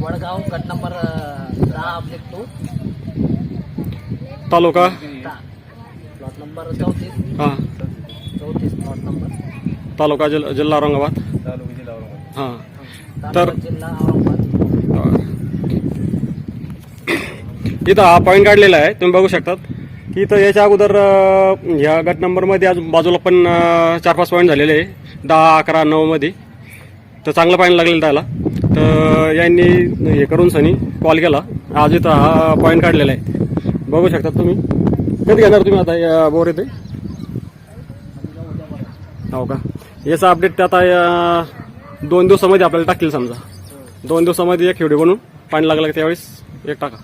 वडगाव गट नंबर दहा object two तालुका? दहा प्लॉट नंबर चौतीस. हां. चौतीस प्लॉट नंबर तालुका जिल्हा जिल्हा औरंगाबाद. हां. तर- तालुका जिल्हा औरंगाबाद. इथं हा पॉईंट काढलेला आहे. तुम्ही बघू शकतात. की इथं याच्या अगोदर ह्या गट नंबरमध्ये आज बाजूला पण चार पाच पॉईंट झालेले आहे. दहा अकरा नऊमध्ये तर चांगलं पॉईंट लागलेलं त्याला. तर यांनी हे करून सनी कॉल केला. आज इथं हा पॉईंट काढलेला आहे. बघू शकता तुम्ही. कधी घेणार तुम्ही आता या बोर येते हो का? याचा अपडेट ते आता या दोन दिवसामध्ये आपल्याला टाकतील समजा. दोन दिवसामध्ये एक व्हिडिओ बनवून पाणी लागला त्यावेळेस एक टाका.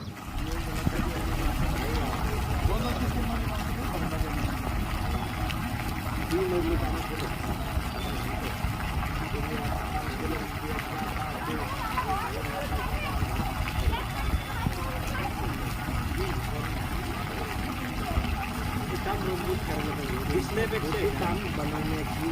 काम मजबूत करायला पाहिजे दिसण्यापेक्षा काम बनवण्याची